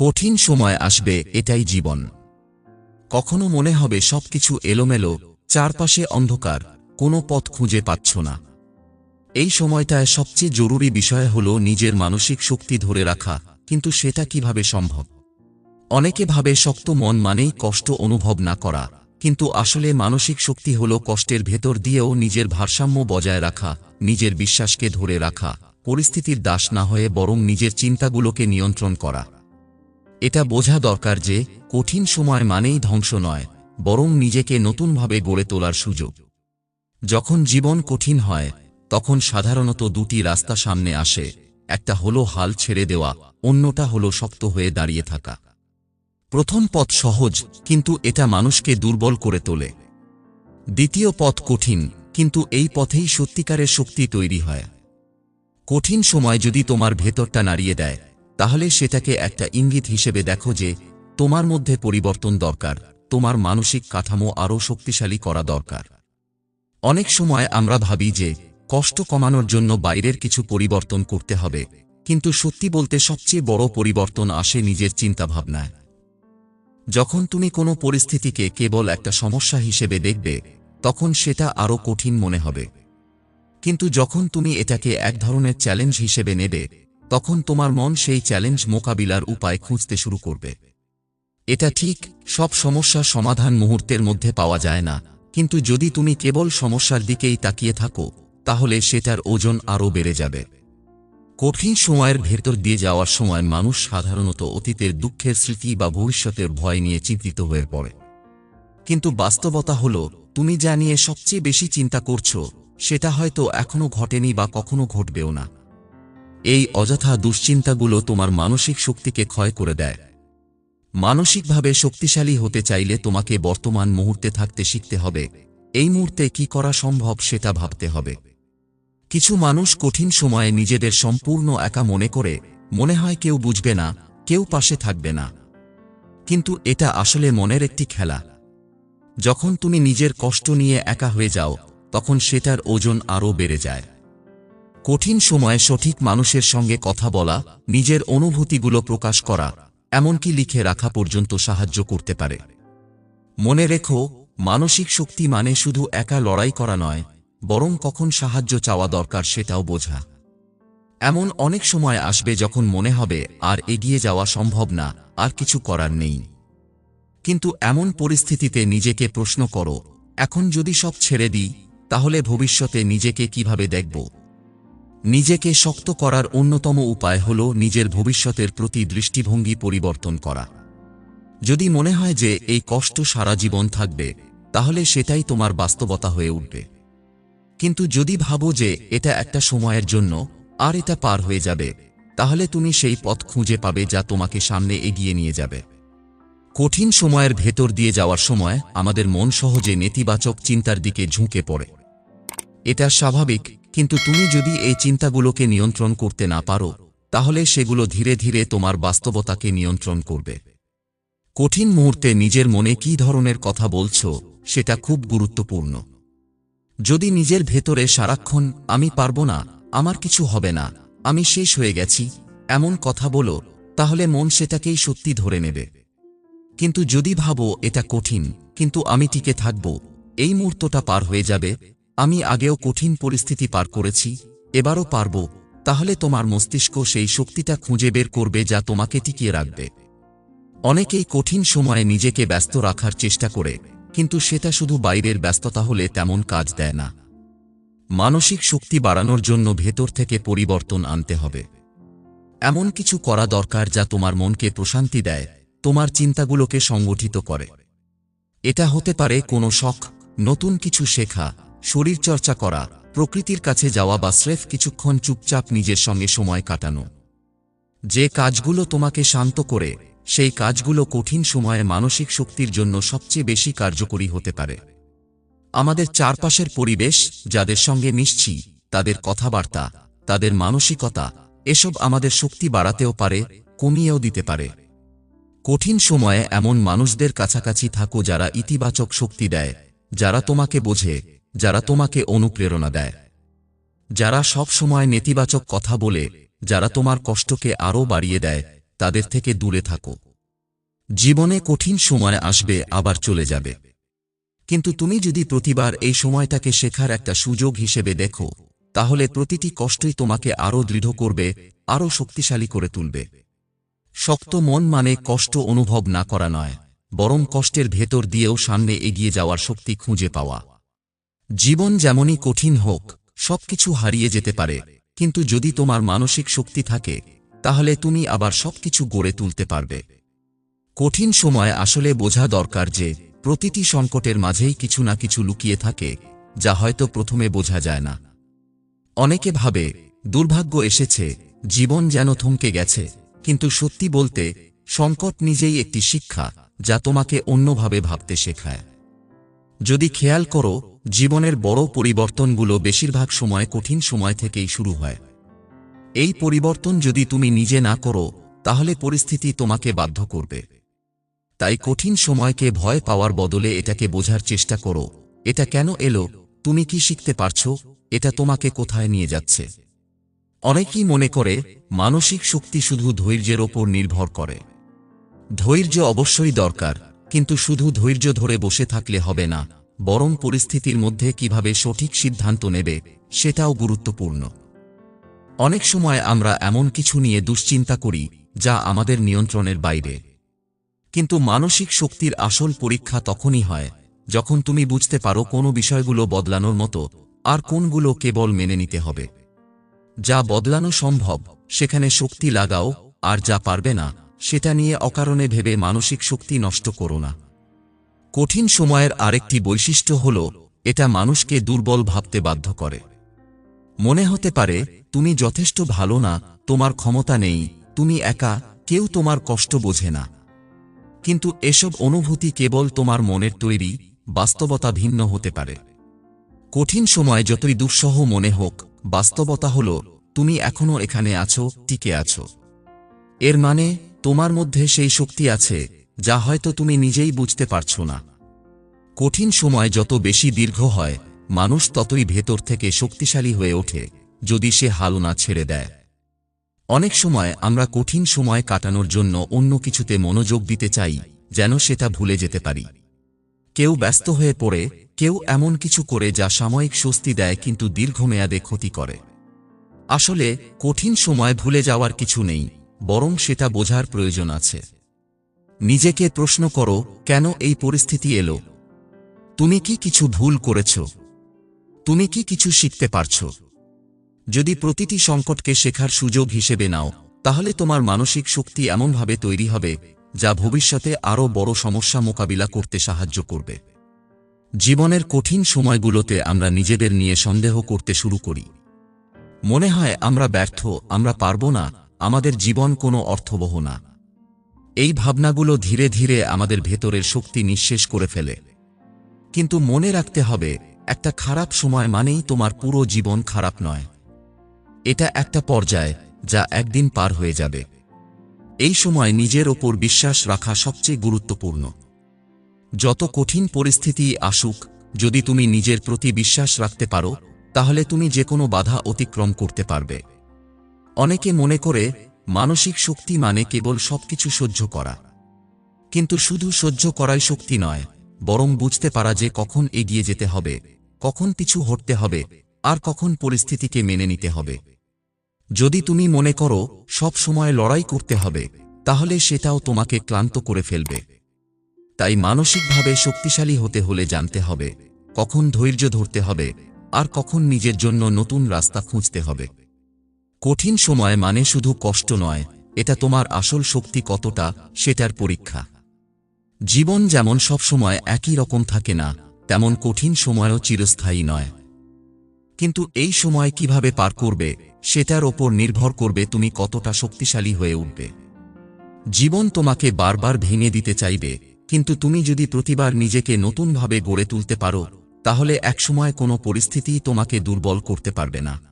কঠিন সময় আসবে এটাই জীবন। কখনো মনে হবে সবকিছু এলোমেলো, চারপাশে অন্ধকার, কোনো পথ খুঁজে পাচ্ছ না। এই সময়টায় সবচেয়ে জরুরি বিষয় হল নিজের মানসিক শক্তি ধরে রাখা, কিন্তু সেটা কীভাবে সম্ভব? অনেকে ভাবে শক্ত মন মানেই কষ্ট অনুভব না করা, কিন্তু আসলে মানসিক শক্তি হল কষ্টের ভেতর দিয়েও নিজের ভারসাম্য বজায় রাখা, নিজের বিশ্বাসকে ধরে রাখা, পরিস্থিতির দাস না হয়ে বরং নিজের চিন্তাগুলোকে নিয়ন্ত্রণ করা। এটা বোঝা দরকার যে কঠিন সময় মানেই ধ্বংস নয়, বরং নিজেকে নতুনভাবে গড়ে তোলার সুযোগ। যখন জীবন কঠিন হয়, তখন সাধারণত দুটি রাস্তা সামনে আসে, একটা হলো হাল ছেড়ে দেওয়া, অন্যটা হলো শক্ত হয়ে দাঁড়িয়ে থাকা। প্রথম পথ সহজ, কিন্তু এটা মানুষকে দুর্বল করে তোলে। দ্বিতীয় পথ কঠিন, কিন্তু এই পথেই সত্যিকারের শক্তি তৈরি হয়। কঠিন সময় যদি তোমার ভেতরটা নাড়িয়ে দেয় তাহলে সেটাকে একটা ইঙ্গিত হিসেবে দেখো যে তোমার মধ্যে পরিবর্তন দরকার, তোমার মানসিক কাঠামো আরও শক্তিশালী করা দরকার। অনেক সময় আমরা ভাবি যে কষ্ট কমানোর জন্য বাইরের কিছু পরিবর্তন করতে হবে, কিন্তু সত্যি বলতে সবচেয়ে বড় পরিবর্তন আসে নিজের চিন্তাভাবনায়। যখন তুমি কোনো পরিস্থিতিকে কেবল একটা সমস্যা হিসেবে দেখবে, তখন সেটা আরও কঠিন মনে হবে। কিন্তু যখন তুমি এটাকে এক ধরনের চ্যালেঞ্জ হিসেবে নেবে তখন তোমার মন সেই চ্যালেঞ্জ মোকাবিলার উপায় খুঁজতে শুরু করবে। এটা ঠিক, সব সমস্যার সমাধান মুহূর্তের মধ্যে পাওয়া যায় না, কিন্তু যদি তুমি কেবল সমস্যার দিকেই তাকিয়ে থাকো, তাহলে সেটার ওজন আরও বেড়ে যাবে। কঠিন সময়ের ভেতর দিয়ে যাওয়ার সময় মানুষ সাধারণত অতীতের দুঃখের স্মৃতি বা ভবিষ্যতের ভয় নিয়ে চিন্তিত হয়ে পড়ে। কিন্তু বাস্তবতা হল, তুমি যা নিয়ে সবচেয়ে বেশি চিন্তা করছ, সেটা হয়তো এখনও ঘটেনি বা কখনো ঘটবেও না। এই অযথা দুশ্চিন্তাগুলো তোমার মানসিক শক্তিকে ক্ষয় করে দেয়। মানসিকভাবে শক্তিশালী হতে চাইলে তোমাকে বর্তমান মুহূর্তে থাকতে শিখতে হবে। এই মুহূর্তে কি করা সম্ভব সেটা ভাবতে হবে। কিছু মানুষ কঠিন সময়ে নিজেদের সম্পূর্ণ একা মনে করে, মনে হয় কেউ বুঝবে না, কেউ পাশে থাকবে না। কিন্তু এটা আসলে মনের একটি খেলা। যখন তুমি নিজের কষ্ট নিয়ে একা হয়ে যাও, তখন সেটার ওজন আরও বেড়ে যায়। কঠিন সময়ে সঠিক মানুষের সঙ্গে কথা বলা, নিজের অনুভূতিগুলো প্রকাশ করা, এমনকি লিখে রাখা পর্যন্ত সাহায্য করতে পারে। মনে রেখো, মানসিক শক্তি মানে শুধু একা লড়াই করা নয়, বরং কখন সাহায্য চাওয়া দরকার সেটাও বোঝা। এমন অনেক সময় আসবে যখন মনে হবে, আর এগিয়ে যাওয়া সম্ভব না, আর কিছু করার নেই। কিন্তু এমন পরিস্থিতিতে নিজেকে প্রশ্ন করো, এখন যদি সব ছেড়ে দিই, তাহলে ভবিষ্যতে নিজেকে কীভাবে দেখব? নিজেকে শক্ত করার অন্যতম উপায় হল নিজের ভবিষ্যতের প্রতি দৃষ্টিভঙ্গি পরিবর্তন করা। যদি মনে হয় যে এই কষ্ট সারা জীবন থাকবে, তাহলে সেটাই তোমার বাস্তবতা হয়ে উঠবে। কিন্তু যদি ভাবো যে এটা একটা সময়ের জন্য, আর এটা পার হয়ে যাবে, তাহলে তুমি সেই পথ খুঁজে পাবে যা তোমাকে সামনে এগিয়ে নিয়ে যাবে। কঠিন সময়ের ভেতর দিয়ে যাওয়ার সময় আমাদের মন সহজে নেতিবাচক চিন্তার দিকে ঝুঁকে পড়ে। এটা স্বাভাবিক কিন্তু তুমি যদি এই চিন্তাগুলোকে নিয়ন্ত্রণ করতে না পারো, তাহলে সেগুলো ধীরে ধীরে তোমার বাস্তবতাকে নিয়ন্ত্রণ করবে। কঠিন মুহূর্তে নিজের মনে কী ধরনের কথা বলছো, সেটা খুব গুরুত্বপূর্ণ। যদি নিজের ভেতরে সারাক্ষণ, আমি পারব না, আমার কিছু হবে না, আমি শেষ হয়ে গেছি, এমন কথা বলো, তাহলে মন সেটাকেই সত্যি ধরে নেবে। কিন্তু যদি ভাবো এটা কঠিন, কিন্তু আমি টিকে থাকব, এই মুহূর্তটা পার হয়ে যাবে আমি আগেও কঠিন পরিস্থিতি পার করেছি, এবারও পারব, তাহলে তোমার মস্তিষ্ক সেই শক্তিটা খুঁজে বের করবে যা তোমাকে টিকিয়ে রাখবে। অনেকেই কঠিন সময়ে নিজেকে ব্যস্ত রাখার চেষ্টা করে, কিন্তু সেটা শুধু বাইরের ব্যস্ততা হলে তেমন কাজ দেয় না। মানসিক শক্তি বাড়ানোর জন্য ভেতর থেকে পরিবর্তন আনতে হবে। এমন কিছু করা দরকার যা তোমার মনকে প্রশান্তি দেয়, তোমার চিন্তাগুলোকে সংগঠিত করে। এটা হতে পারে কোনো শখ, নতুন কিছু শেখা শরীরচর্চা করা, প্রকৃতির কাছে যাওয়া বা স্রেফ কিছুক্ষণ চুপচাপ নিজের সঙ্গে সময় কাটানো। যে কাজগুলো তোমাকে শান্ত করে, সেই কাজগুলো কঠিন সময়ে মানসিক শক্তির জন্য সবচেয়ে বেশি কার্যকরী হতে পারে। আমাদের চারপাশের পরিবেশ, যাদের সঙ্গে মিশছি, তাদের কথাবার্তা, তাদের মানসিকতা, এসব আমাদের শক্তি বাড়াতেও পারে, কমিয়েও দিতে পারে। কঠিন সময়ে এমন মানুষদের কাছাকাছি থাকো যারা ইতিবাচক শক্তি দেয়, যারা তোমাকে বোঝে যারা তোমাকে অনুপ্রেরণা দেয়। যারা সব সময় নেতিবাচক কথা বলে, যারা তোমার কষ্টকে আরও বাড়িয়ে দেয়, তাদের থেকে দূরে থাকো। জীবনে কঠিন সময় আসবে, আবার চলে যাবে। কিন্তু তুমি যদি প্রতিবার এই সময়টাকে শেখার একটা সুযোগ হিসেবে দেখো, তাহলে প্রতিটি কষ্টই তোমাকে আরও দৃঢ় করবে, আরও শক্তিশালী করে তুলবে। শক্ত মন মানে কষ্ট অনুভব না করা নয়, বরং কষ্টের ভেতর দিয়েও সামনে এগিয়ে যাওয়ার শক্তি খুঁজে পাওয়া। জীবন যেমনই কঠিন হোক, সবকিছু হারিয়ে যেতে পারে। কিন্তু যদি তোমার মানসিক শক্তি থাকে, তাহলে তুমি আবার সবকিছু গড়ে তুলতে পারবে। কঠিন সময় আসলে বোঝা দরকার যে, প্রতিটি সংকটের মাঝেই কিছু না কিছু লুকিয়ে থাকে, যা হয়তো প্রথমে বোঝা যায় না। অনেকে ভাবে, দুর্ভাগ্য এসেছে, জীবন যেন থমকে গেছে। কিন্তু সত্যি বলতে, সংকট নিজেই একটি শিক্ষা, যা তোমাকে অন্যভাবে ভাবতে শেখায়। যদি খেয়াল করো, জীবনের বড় পরিবর্তনগুলো বেশিরভাগ সময় কঠিন সময় থেকেই শুরু হয়। এই পরিবর্তন যদি তুমি নিজে না করো, তাহলে পরিস্থিতি তোমাকে বাধ্য করবে। তাই কঠিন সময়কে ভয় পাওয়ার বদলে এটাকে বোঝার চেষ্টা করো, এটা কেন এলো, তুমি কি শিখতে পারছ, এটা তোমাকে কোথায় নিয়ে যাচ্ছে? অনেকেই মনে করে, মানসিক শক্তি শুধু ধৈর্যের ওপর নির্ভর করে। ধৈর্য অবশ্যই দরকার কিন্তু শুধু ধৈর্য ধরে বসে থাকলে হবে না, বরং পরিস্থিতির মধ্যে কীভাবে সঠিক সিদ্ধান্ত নেবে, সেটাও গুরুত্বপূর্ণ। অনেক সময় আমরা এমন কিছু নিয়ে দুশ্চিন্তা করি, যা আমাদের নিয়ন্ত্রণের বাইরে। কিন্তু মানসিক শক্তির আসল পরীক্ষা তখনই হয়, যখন তুমি বুঝতে পারো কোনো বিষয়গুলো বদলানোর মতো, আর কোনগুলো কেবল মেনে নিতে হবে। যা বদলানো সম্ভব, সেখানে শক্তি লাগাও, আর যা পারবে না সেটা নিয়ে অকারণে ভেবে মানসিক শক্তি নষ্ট করো না। কঠিন সময়ের আরেকটি বৈশিষ্ট্য হল, এটা মানুষকে দুর্বল ভাবতে বাধ্য করে। মনে হতে পারে, তুমি যথেষ্ট ভালো না, তোমার ক্ষমতা নেই, তুমি একা, কেউ তোমার কষ্ট বোঝে না। কিন্তু এসব অনুভূতি কেবল তোমার মনের তৈরি, বাস্তবতা ভিন্ন হতে পারে। কঠিন সময় যতই দুঃসহ মনে হোক, বাস্তবতা হল, তুমি এখনও এখানে আছো, টিকে আছো। এর মানে তোমার মধ্যে সেই শক্তি আছে, যা হয়তো তুমি নিজেই বুঝতে পারছ না। কঠিন সময় যত বেশি দীর্ঘ হয়, মানুষ ততই ভেতর থেকে শক্তিশালী হয়ে ওঠে, যদি সে হাল না ছেড়ে দেয়। অনেক সময় আমরা কঠিন সময় কাটানোর জন্য অন্য কিছুতে মনোযোগ দিতে চাই, যেন সেটা ভুলে যেতে পারি। কেউ ব্যস্ত হয়ে পড়ে, কেউ এমন কিছু করে যা সাময়িক স্বস্তি দেয় কিন্তু দীর্ঘমেয়াদে ক্ষতি করে। আসলে, কঠিন সময় ভুলে যাওয়ার কিছু নেই। বরং সেটা বোঝার প্রয়োজন আছে। নিজেকে প্রশ্ন করো, কেন এই পরিস্থিতি এলো? তুমি কি কিছু ভুল করেছ? তুমি কি কিছু শিখতে পারছ? যদি প্রতিটি সংকটকে শেখার সুযোগ হিসেবে নাও, তাহলে তোমার মানসিক শক্তি এমনভাবে তৈরি হবে, যা ভবিষ্যতে আরও বড় সমস্যা মোকাবিলা করতে সাহায্য করবে। জীবনের কঠিন সময়গুলোতে আমরা নিজেদের নিয়ে সন্দেহ করতে শুরু করি। মনে হয়, আমরা ব্যর্থ, আমরা পারব না আমাদের জীবন কোনো অর্থবহ না। এই ভাবনাগুলো ধীরে ধীরে আমাদের ভেতরের শক্তি নিঃশেষ করে ফেলে। কিন্তু মনে রাখতে হবে, একটা খারাপ সময় মানেই তোমার পুরো জীবন খারাপ নয়। এটা একটা পর্যায় যা একদিন পার হয়ে যাবে। এই সময় নিজের ওপর বিশ্বাস রাখা সবচেয়ে গুরুত্বপূর্ণ। যত কঠিন পরিস্থিতি আসুক, যদি তুমি নিজের প্রতি বিশ্বাস রাখতে পারো, তাহলে তুমি যে কোনো বাধা অতিক্রম করতে পারবে। অনেকে মনে করে, মানসিক শক্তি মানে কেবল সবকিছু সহ্য করা। কিন্তু শুধু সহ্য করাই শক্তি নয়, বরং বুঝতে পারা যে কখন এগিয়ে যেতে হবে, কখন পিছু হটতে হবে, আর কখন পরিস্থিতিকে মেনে নিতে হবে। যদি তুমি মনে করো, সব সময় লড়াই করতে হবে, তাহলে সেটাও তোমাকে ক্লান্ত করে ফেলবে। তাই মানসিকভাবে শক্তিশালী হতে হলে জানতে হবে, কখন ধৈর্য ধরতে হবে, আর কখন নিজের জন্য নতুন রাস্তা খুঁজতে হবে। কঠিন সময় মানে শুধু কষ্ট নয়, এটা তোমার আসল শক্তি কতটা, সেটার পরীক্ষা। জীবন যেমন সবসময় একই রকম থাকে না, তেমন কঠিন সময়ও চিরস্থায়ী নয়। কিন্তু এই সময় কীভাবে পার করবে, সেটার ওপর নির্ভর করবে তুমি কতটা শক্তিশালী হয়ে উঠবে। জীবন তোমাকে বারবার ভেঙে দিতে চাইবে, কিন্তু তুমি যদি প্রতিবার নিজেকে নতুনভাবে গড়ে তুলতে পারো, তাহলে একসময় কোনো পরিস্থিতি তোমাকে দুর্বল করতে পারবে না।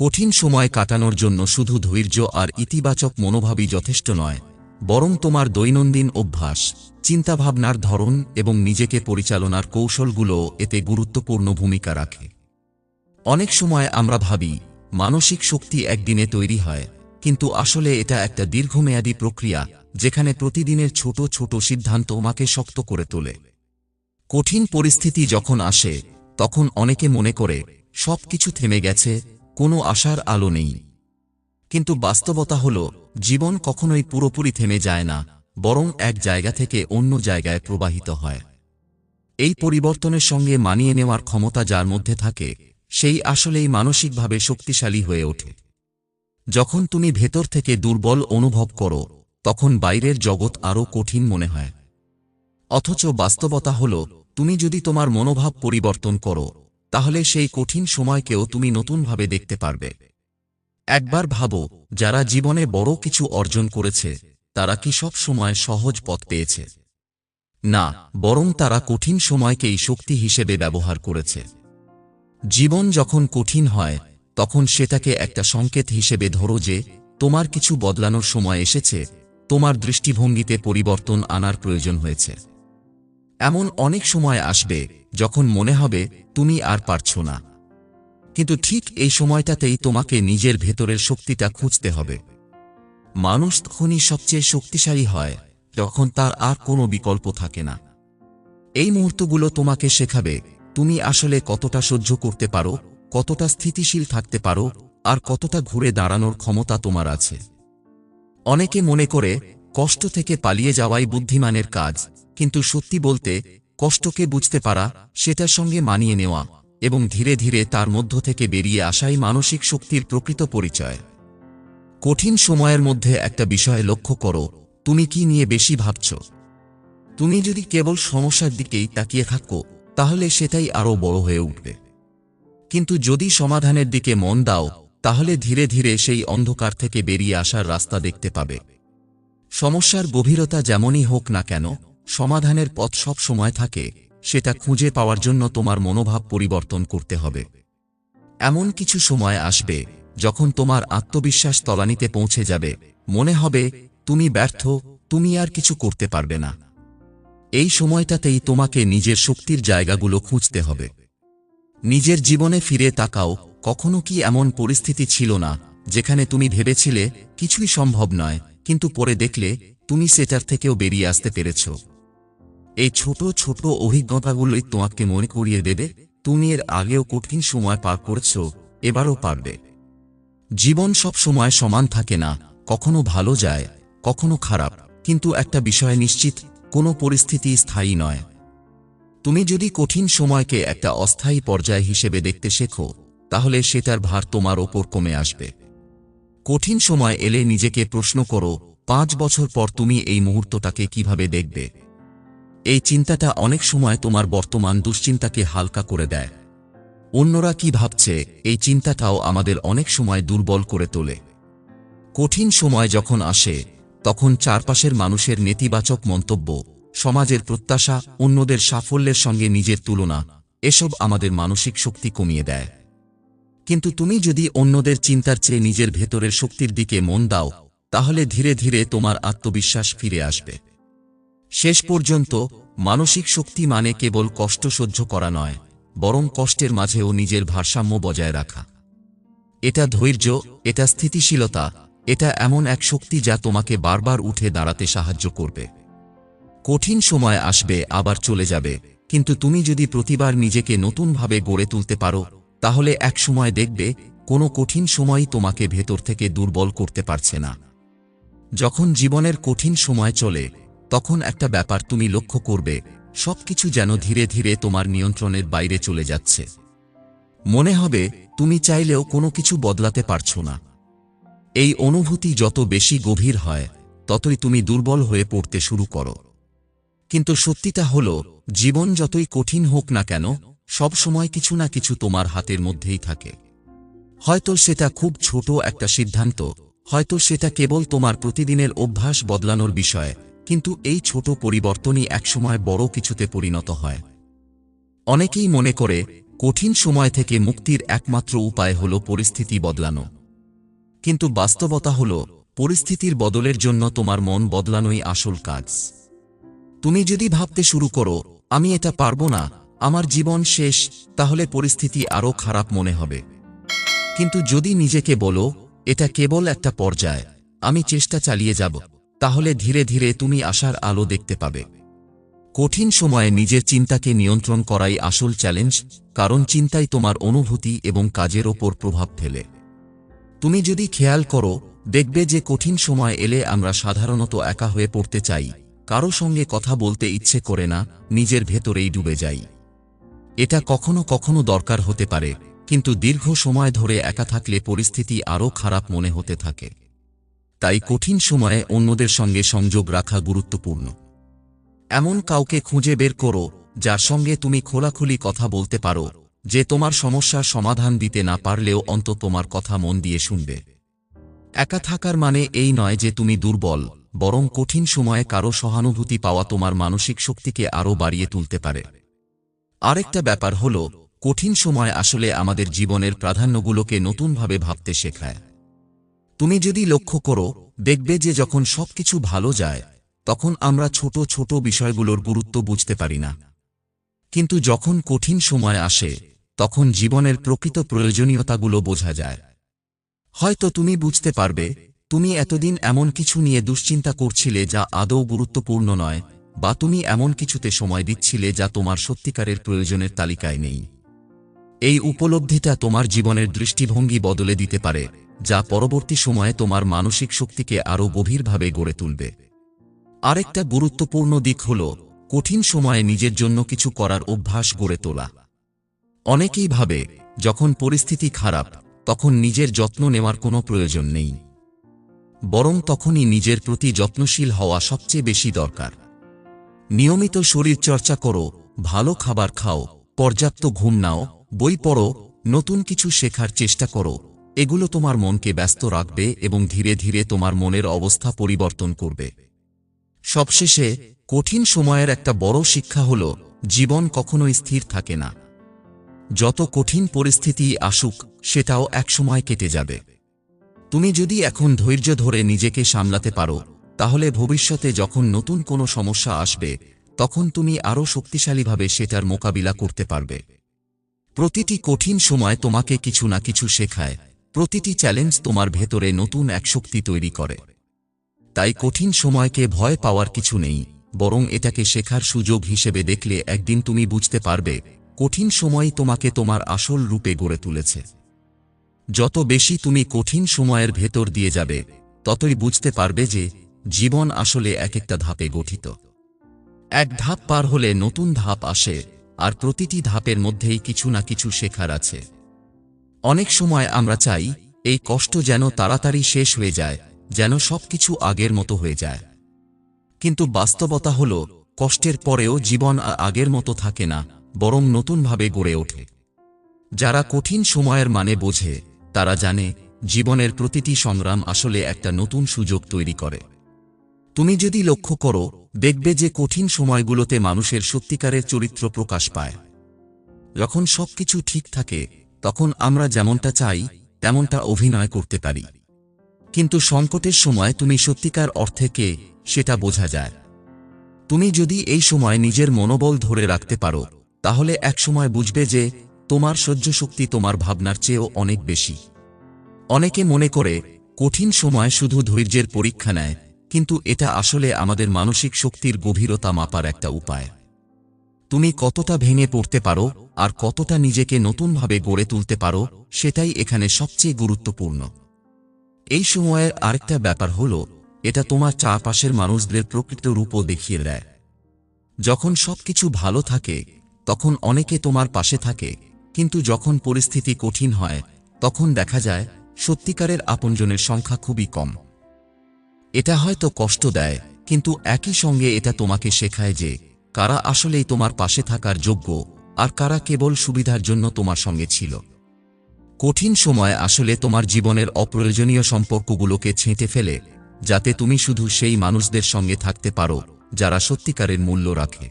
কঠিন সময় কাটানোর জন্য শুধু ধৈর্য আর ইতিবাচক মনোভাবই যথেষ্ট নয়, বরং তোমার দৈনন্দিন অভ্যাস, চিন্তাভাবনার ধরন এবং নিজেকে পরিচালনার কৌশলগুলো এতে গুরুত্বপূর্ণ ভূমিকা রাখে। অনেক সময় আমরা ভাবি, মানসিক শক্তি একদিনে তৈরি হয়, কিন্তু আসলে এটা একটা দীর্ঘমেয়াদী প্রক্রিয়া, যেখানে প্রতিদিনের ছোট ছোট সিদ্ধান্ত তোমাকে শক্ত করে তোলে। কঠিন পরিস্থিতি যখন আসে, তখন অনেকে মনে করে সব কিছু থেমে গেছে কোনো আশার আলো নেই। কিন্তু বাস্তবতা হল, জীবন কখনোই পুরোপুরি থেমে যায় না, বরং এক জায়গা থেকে অন্য জায়গায় প্রবাহিত হয়। এই পরিবর্তনের সঙ্গে মানিয়ে নেওয়ার ক্ষমতা যার মধ্যে থাকে, সেই আসলেই মানসিকভাবে শক্তিশালী হয়ে ওঠে। যখন তুমি ভেতর থেকে দুর্বল অনুভব করো, তখন বাইরের জগৎ আরও কঠিন মনে হয়। অথচ বাস্তবতা হল, তুমি যদি তোমার মনোভাব পরিবর্তন করো তাহলে সেই কঠিন সময়কেও তুমি নতুনভাবে দেখতে পারবে। একবার ভাবো, যারা জীবনে বড় কিছু অর্জন করেছে, তারা কি সব সময় সহজ পথ পেয়েছে? না, বরং তারা কঠিন সময়কেই শক্তি হিসেবে ব্যবহার করেছে। জীবন যখন কঠিন হয়, তখন সেটাকে একটা সংকেত হিসেবে ধরো যে, তোমার কিছু বদলানোর সময় এসেছে, তোমার দৃষ্টিভঙ্গিতে পরিবর্তন আনার প্রয়োজন হয়েছে। এমন অনেক সময় আসবে যখন মনে হবে তুমি আর পারছ না। কিন্তু ঠিক এই সময়টাতেই তোমাকে নিজের ভেতরের শক্তিটা খুঁজতে হবে। মানুষ তখনই সবচেয়ে শক্তিশালী হয় যখন তার আর কোনো বিকল্প থাকে না। এই মুহূর্তগুলো তোমাকে শেখাবে তুমি আসলে কতটা সহ্য করতে পারো, কতটা স্থিতিশীল থাকতে পারো, আর কতটা ঘুরে দাঁড়ানোর ক্ষমতা তোমার আছে। অনেকে মনে করে কষ্ট থেকে পালিয়ে যাওয়াই বুদ্ধিমানের কাজ। কিন্তু সত্যি বলতে, কষ্টকে বুঝতে পারা, সেটার সঙ্গে মানিয়ে নেওয়া এবং ধীরে ধীরে তার মধ্য থেকে বেরিয়ে আসাই মানসিক শক্তির প্রকৃত পরিচয়। কঠিন সময়ের মধ্যে একটা বিষয় লক্ষ্য করো, তুমি কি নিয়ে বেশি ভাবছ? তুমি যদি কেবল সমস্যার দিকেই তাকিয়ে থাকো, তাহলে সেটাই আরও বড় হয়ে উঠবে। কিন্তু যদি সমাধানের দিকে মন দাও, তাহলে ধীরে ধীরে সেই অন্ধকার থেকে বেরিয়ে আসার রাস্তা দেখতে পাবে। সমস্যার গভীরতা যেমনই হোক না কেন, সমাধানের পথ সব সময় থাকে, সেটা খুঁজে পাওয়ার জন্য তোমার মনোভাব পরিবর্তন করতে হবে। এমন কিছু সময় আসবে, যখন তোমার আত্মবিশ্বাস তলানিতে পৌঁছে যাবে, মনে হবে, তুমি ব্যর্থ, তুমি আর কিছু করতে পারবে না। এই সময়টাতেই তোমাকে নিজের শক্তির জায়গাগুলো খুঁজতে হবে। নিজের জীবনে ফিরে তাকাও, কখনো কি এমন পরিস্থিতি ছিল না, যেখানে তুমি ভেবেছিলে, কিছুই সম্ভব নয় কিন্তু পরে দেখলে তুমি সেটার থেকেও বেরিয়ে আসতে পেরেছ। এই ছোট ছোট অভিজ্ঞতাগুলোই তোমাকে মনে করিয়ে দেবে, তুমি এর আগেও কঠিন সময় পার করেছ, এবারও পারবে। জীবন সব সময় সমান থাকে না, কখনো ভালো যায়, কখনো খারাপ, কিন্তু একটা বিষয় নিশ্চিত, কোনো পরিস্থিতি স্থায়ী নয়। তুমি যদি কঠিন সময়কে একটা অস্থায়ী পর্যায় হিসেবে দেখতে শেখো, তাহলে সেটার ভার তোমার ওপর কমে আসবে। কঠিন সময় এলে নিজেকে প্রশ্ন করো, পাঁচ বছর পর তুমি এই মুহূর্তটাকে কীভাবে দেখবে? এই চিন্তাটা অনেক সময় তোমার বর্তমান দুশ্চিন্তাকে হালকা করে দেয়। অন্যরা কি ভাবছে, এই চিন্তাটাও আমাদের অনেক সময় দুর্বল করে তোলে। কঠিন সময় যখন আসে, তখন চারপাশের মানুষের নেতিবাচক মন্তব্য, সমাজের প্রত্যাশা, অন্যদের সাফল্যের সঙ্গে নিজের তুলনা, এসব আমাদের মানসিক শক্তি কমিয়ে দেয়। কিন্তু তুমি যদি অন্যদের চিন্তার চেয়ে নিজের ভেতরের শক্তির দিকে মন দাও, তাহলে ধীরে ধীরে তোমার আত্মবিশ্বাস ফিরে আসবে। শেষ পর্যন্ত, মানসিক শক্তি মানে কেবল কষ্ট সহ্য করা নয়, বরং কষ্টের মাঝেও নিজের ভারসাম্য বজায় রাখা। এটা ধৈর্য, এটা স্থিতিশীলতা, এটা এমন এক শক্তি যা তোমাকে বারবার উঠে দাঁড়াতে সাহায্য করবে। কঠিন সময় আসবে, আবার চলে যাবে, কিন্তু তুমি যদি প্রতিবার নিজেকে নতুনভাবে গড়ে তুলতে পারো তাহলে এক সময় দেখবে, কোনো কঠিন সময়ই তোমাকে ভেতর থেকে দুর্বল করতে পারছে না। যখন জীবনের কঠিন সময় চলে, তখন একটা ব্যাপার তুমি লক্ষ্য করবে, সবকিছু যেন ধীরে ধীরে তোমার নিয়ন্ত্রণের বাইরে চলে যাচ্ছে। মনে হবে, তুমি চাইলেও কোনো কিছু বদলাতে পারছ না। এই অনুভূতি যত বেশি গভীর হয়, ততই তুমি দুর্বল হয়ে পড়তে শুরু করো। কিন্তু সত্যিটা হল, জীবন যতই কঠিন হোক না কেন সব সময় কিছু না কিছু তোমার হাতের মধ্যেই থাকে। হয়তো সেটা খুব ছোট একটা সিদ্ধান্ত, হয়তো সেটা কেবল তোমার প্রতিদিনের অভ্যাস বদলানোর বিষয়, কিন্তু এই ছোট পরিবর্তনই একসময় বড় কিছুতে পরিণত হয়। অনেকেই মনে করে, কঠিন সময় থেকে মুক্তির একমাত্র উপায় হল পরিস্থিতি বদলানো। কিন্তু বাস্তবতা হল, পরিস্থিতির বদলের জন্য তোমার মন বদলানোই আসল কাজ। তুমি যদি ভাবতে শুরু করো, আমি এটা পারব না আমার জীবন শেষ, তাহলে পরিস্থিতি আরও খারাপ মনে হবে। কিন্তু যদি নিজেকে বলো, এটা কেবল একটা পর্যায়, আমি চেষ্টা চালিয়ে যাব, তাহলে ধীরে ধীরে তুমি আশার আলো দেখতে পাবে। কঠিন সময়ে নিজের চিন্তাকে নিয়ন্ত্রণ করাই আসল চ্যালেঞ্জ, কারণ চিন্তাই তোমার অনুভূতি এবং কাজের ওপর প্রভাব ফেলে। তুমি যদি খেয়াল করো, দেখবে যে কঠিন সময় এলে আমরা সাধারণত একা হয়ে পড়তে চাই, কারও সঙ্গে কথা বলতে ইচ্ছে করে না, নিজের ভেতরেই ডুবে যাই। এটা কখনো কখনো দরকার হতে পারে, কিন্তু দীর্ঘ সময় ধরে একা থাকলে পরিস্থিতি আরও খারাপ মনে হতে থাকে। তাই কঠিন সময়ে অন্যদের সঙ্গে সংযোগ রাখা গুরুত্বপূর্ণ। এমন কাউকে খুঁজে বের করো, যার সঙ্গে তুমি খোলাখুলি কথা বলতে পারো, যে তোমার সমস্যার সমাধান দিতে না পারলেও অন্ত তোমার কথা মন দিয়ে শুনবে। একা থাকার মানে এই নয় যে তুমি দুর্বল, বরং কঠিন সময়ে কারও সহানুভূতি পাওয়া তোমার মানসিক শক্তিকে আরও বাড়িয়ে তুলতে পারে। আরেকটা ব্যাপার হল, কঠিন সময় আসলে আমাদের জীবনের প্রাধান্যগুলোকে নতুনভাবে ভাবতে শেখায়। তুমি যদি লক্ষ্য করো, দেখবে যে যখন সবকিছু ভালো যায়, তখন আমরা ছোট ছোট বিষয়গুলোর গুরুত্ব বুঝতে পারি না। কিন্তু যখন কঠিন সময় আসে, তখন জীবনের প্রকৃত প্রয়োজনীয়তাগুলো বোঝা যায়। হয়তো তুমি বুঝতে পারবে, তুমি এতদিন এমন কিছু নিয়ে দুশ্চিন্তা করছিলে যা আদৌ গুরুত্বপূর্ণ নয় বা তুমি এমন কিছুতে সময় দিচ্ছিলে যা তোমার সত্যিকারের প্রয়োজনের তালিকায় নেই। এই উপলব্ধিটা তোমার জীবনের দৃষ্টিভঙ্গি বদলে দিতে পারে, যা পরবর্তী সময়ে তোমার মানসিক শক্তিকে আরও গভীরভাবে গড়ে তুলবে। আরেকটা গুরুত্বপূর্ণ দিক হল, কঠিন সময়ে নিজের জন্য কিছু করার অভ্যাস গড়ে তোলা। অনেকেই ভাবে, যখন পরিস্থিতি খারাপ, তখন নিজের যত্ন নেওয়ার কোনো প্রয়োজন নেই। বরং তখনই নিজের প্রতি যত্নশীল হওয়া সবচেয়ে বেশি দরকার। নিয়মিত শরীরচর্চা করো, ভালো খাবার খাও, পর্যাপ্ত ঘুম নাও, বই পড়ো, নতুন কিছু শেখার চেষ্টা করো। এগুলো তোমার মনকে ব্যস্ত রাখবে এবং ধীরে ধীরে তোমার মনের অবস্থা পরিবর্তন করবে। সবশেষে, কঠিন সময়ের একটা বড় শিক্ষা হল, জীবন কখনো স্থির থাকে না। যত কঠিন পরিস্থিতি আসুক, সেটাও একসময় কেটে যাবে। তুমি যদি এখন ধৈর্য ধরে নিজেকে সামলাতে পারো তাহলে ভবিষ্যতে যখন নতুন কোনো সমস্যা আসবে, তখন তুমি আরও শক্তিশালীভাবে সেটার মোকাবিলা করতে পারবে। প্রতিটি কঠিন সময় তোমাকে কিছু না কিছু শেখায়। প্রতিটি চ্যালেঞ্জ তোমার ভেতরে নতুন এক শক্তি তৈরি করে। তাই কঠিন সময়কে ভয় পাওয়ার কিছু নেই, বরং এটাকে শেখার সুযোগ হিসেবে দেখলে একদিন তুমি বুঝতে পারবে, কঠিন সময়ই তোমাকে তোমার আসল রূপে গড়ে তুলেছে। যত বেশি তুমি কঠিন সময়ের ভেতর দিয়ে যাবে, ততই বুঝতে পারবে যে জীবন আসলে এক একটা ধাপে গঠিত। এক ধাপ পার হলে নতুন ধাপ আসে, আর প্রতিটি ধাপের মধ্যেই কিছু না কিছু শেখার আছে। অনেক সময় আমরা চাই, এই কষ্ট যেন তাড়াতাড়ি শেষ হয়ে যায়, যেন সবকিছু আগের মতো হয়ে যায়। কিন্তু বাস্তবতা হল, কষ্টের পরেও জীবন আগের মতো থাকে না, বরং নতুনভাবে গড়ে ওঠে। যারা কঠিন সময়ের মানে বোঝে, তারা জানে, জীবনের প্রতিটি সংগ্রাম আসলে একটা নতুন সুযোগ তৈরি করে। তুমি যদি লক্ষ্য করো, দেখবে যে কঠিন সময়গুলোতে মানুষের সত্যিকারের চরিত্র প্রকাশ পায়। যখন সবকিছু ঠিক থাকে, তখন আমরা যেমনটা চাই, তেমনটা অভিনয় করতে পারি। কিন্তু সংকটের সময় তুমি সত্যিকার অর্থে কে, সেটা বোঝা যায়। তুমি যদি এই সময় নিজের মনোবল ধরে রাখতে পারো, তাহলে একসময় বুঝবে যে, তোমার সহ্য শক্তি তোমার ভাবনার চেয়েও অনেক বেশি। অনেকে মনে করে, কঠিন সময় শুধু ধৈর্যের পরীক্ষা নেয় কিন্তু এটা আসলে আমাদের মানসিক শক্তির গভীরতা মাপার একটা উপায়। তুমি কতটা ভেঙে পড়তে পারো, আর কতটা নিজেকে নতুনভাবে গড়ে তুলতে পারো, সেটাই এখানে সবচেয়ে গুরুত্বপূর্ণ। এই সময়ের আরেকটা ব্যাপার হল, এটা তোমার চারপাশের মানুষদের প্রকৃত রূপও দেখিয়ে দেয়। যখন সবকিছু ভালো থাকে, তখন অনেকে তোমার পাশে থাকে, কিন্তু যখন পরিস্থিতি কঠিন হয়, তখন দেখা যায়, সত্যিকারের আপনজনের সংখ্যা খুবই কম। এটা হয়তো কষ্ট দেয়, কিন্তু একই সঙ্গে এটা তোমাকে শেখায় যে কারা আসলেই তোমার পাশে থাকার যোগ্য আর কারা কেবল সুবিধার জন্য তোমার সঙ্গে ছিল। কঠিন সময় আসলে তোমার জীবনের অপ্রয়োজনীয় সম্পর্কগুলোকে ছেঁটে ফেলে, যাতে তুমি শুধু সেই মানুষদের সঙ্গে থাকতে পারো, যারা সত্যিকারের মূল্য রাখে।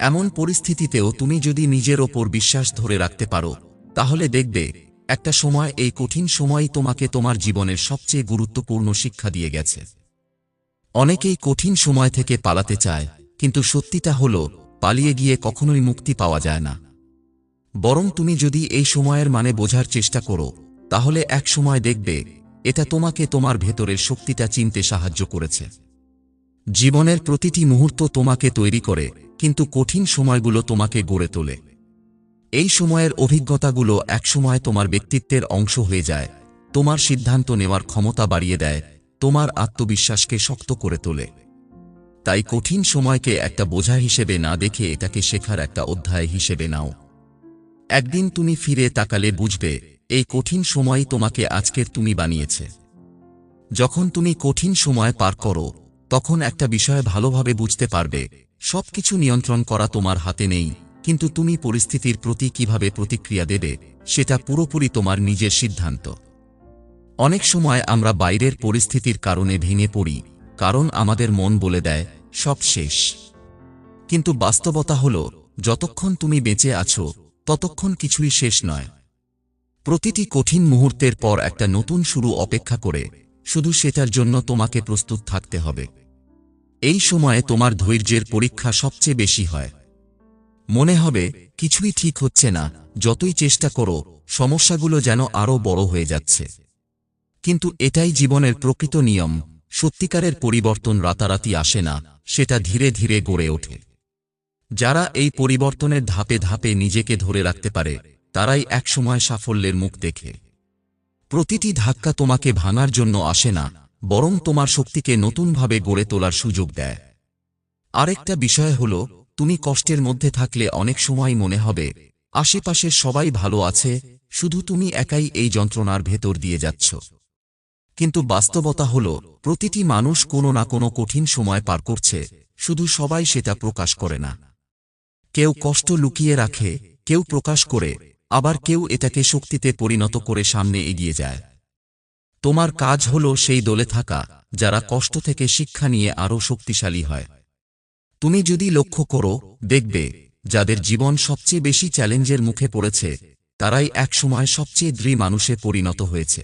এমন পরিস্থিতিতেও তুমি যদি নিজের ওপর বিশ্বাস ধরে রাখতে পারো, তাহলে দেখবে একটা সময়, এই কঠিন সময়ই তোমাকে তোমার জীবনের সবচেয়ে গুরুত্বপূর্ণ শিক্ষা দিয়ে গেছে। অনেকেই কঠিন সময় থেকে পালাতে চায়, কিন্তু সত্যিটা হল, পালিয়ে গিয়ে কখনোই মুক্তি পাওয়া যায় না। বরং তুমি যদি এই সময়ের মানে বোঝার চেষ্টা করো, তাহলে এক সময় দেখবে, এটা তোমাকে তোমার ভেতরের শক্তিটা চিনতে সাহায্য করেছে। জীবনের প্রতিটি মুহূর্ত তোমাকে তৈরি করে, কিন্তু কঠিন সময়গুলো তোমাকে গড়ে তোলে। এই সময়ের অভিজ্ঞতাগুলো একসময় তোমার ব্যক্তিত্বের অংশ হয়ে যায়। তোমার সিদ্ধান্ত নেওয়ার ক্ষমতা বাড়িয়ে দেয়, তোমার আত্মবিশ্বাসকে শক্ত করে তোলে। তাই কঠিন সময়কে একটা বোঝা হিসেবে না দেখে এটাকে শেখার একটা অধ্যায় হিসেবে নাও। একদিন তুমি ফিরে তাকালে বুঝবে, এই কঠিন সময় তোমাকে আজকের তুমি বানিয়েছে। যখন তুমি কঠিন সময় পার করো, তখন একটা বিষয় ভালোভাবে বুঝতে পারবে, সবকিছু নিয়ন্ত্রণ করা তোমার হাতে নেই। কিন্তু তুমি পরিস্থিতির প্রতি কীভাবে প্রতিক্রিয়া দেবে, সেটা পুরোপুরি তোমার নিজের সিদ্ধান্ত। অনেক সময় আমরা বাইরের পরিস্থিতির কারণে ভেঙে পড়ি, কারণ আমাদের মন বলে দেয়, সব শেষ। কিন্তু বাস্তবতা হল, যতক্ষণ তুমি বেঁচে আছো, ততক্ষণ কিছুই শেষ নয়। প্রতিটি কঠিন মুহূর্তের পর একটা নতুন শুরু অপেক্ষা করে, শুধু সেটার জন্য তোমাকে প্রস্তুত থাকতে হবে। এই সময়ে তোমার ধৈর্যের পরীক্ষা সবচেয়ে বেশি হয়। মনে হবে, কিছুই ঠিক হচ্ছে না, যতই চেষ্টা করো, সমস্যাগুলো যেন আরও বড় হয়ে যাচ্ছে। কিন্তু এটাই জীবনের প্রকৃত নিয়ম, সত্যিকারের পরিবর্তন রাতারাতি আসে না, সেটা ধীরে ধীরে গড়ে ওঠে। যারা এই পরিবর্তনের ধাপে ধাপে নিজেকে ধরে রাখতে পারে, তারাই একসময় সাফল্যের মুখ দেখে। প্রতিটি ধাক্কা তোমাকে ভাঙার জন্য আসে না, বরং তোমার শক্তিকে নতুনভাবে গড়ে তোলার সুযোগ দেয়। আরেকটা বিষয় হল তুমি কষ্টের মধ্যে থাকলে অনেক সময় মনে হবে আশেপাশের সবাই ভালো আছে, শুধু তুমি একাই এই যন্ত্রণার ভেতর দিয়ে যাচ্ছ। কিন্তু বাস্তবতা হল, প্রতিটি মানুষ কোনো না কোনো কঠিন সময় পার করছে, শুধু সবাই সেটা প্রকাশ করে না। কেউ কষ্ট লুকিয়ে রাখে, কেউ প্রকাশ করে, আবার কেউ এটাকে শক্তিতে পরিণত করে সামনে এগিয়ে যায়। তোমার কাজ হল সেই দলে থাকা, যারা কষ্ট থেকে শিক্ষা নিয়ে আরও শক্তিশালী হয়। তুমি যদি লক্ষ্য করো, দেখবে, যাদের জীবন সবচেয়ে বেশি চ্যালেঞ্জের মুখে পড়েছে, তারাই একসময় সবচেয়ে দৃঢ় মানুষে পরিণত হয়েছে।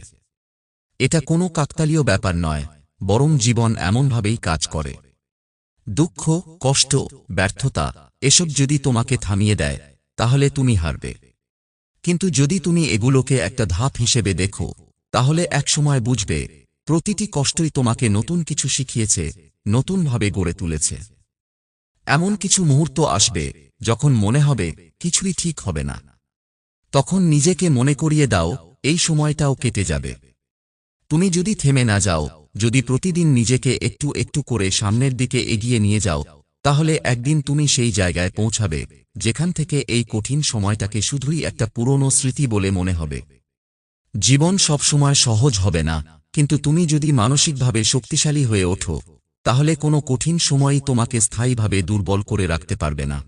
এটা কোনো কাকতালীয় ব্যাপার নয়, বরং জীবন এমনভাবেই কাজ করে। দুঃখ, কষ্ট, ব্যর্থতা, এসব যদি তোমাকে থামিয়ে দেয়, তাহলে তুমি হারবে। কিন্তু যদি তুমি এগুলোকে একটা ধাপ হিসেবে দেখো, তাহলে একসময় বুঝবে, প্রতিটি কষ্টই তোমাকে নতুন কিছু শিখিয়েছে, নতুনভাবে গড়ে তুলেছে। এমন কিছু মুহূর্ত আসবে যখন মনে হবে কিছুই ঠিক হবে না। তখন নিজেকে মনে করিয়ে দাও, এই সময়টাও কেটে যাবে। তুমি যদি থেমে না যাও, যদি প্রতিদিন নিজেকে একটু একটু করে সামনের দিকে এগিয়ে নিয়ে যাও, তাহলে একদিন তুমি সেই জায়গায় পৌঁছাবে, যেখান থেকে এই কঠিন সময়টাকে শুধুই একটা পুরনো স্মৃতি বলে মনে হবে। জীবন সবসময় সহজ হবে না, কিন্তু তুমি যদি মানসিকভাবে শক্তিশালী হয়ে ওঠো তাহলে কোনো কঠিন সময়ই তোমাকে স্থায়ীভাবে দুর্বল করে রাখতে পারবে না।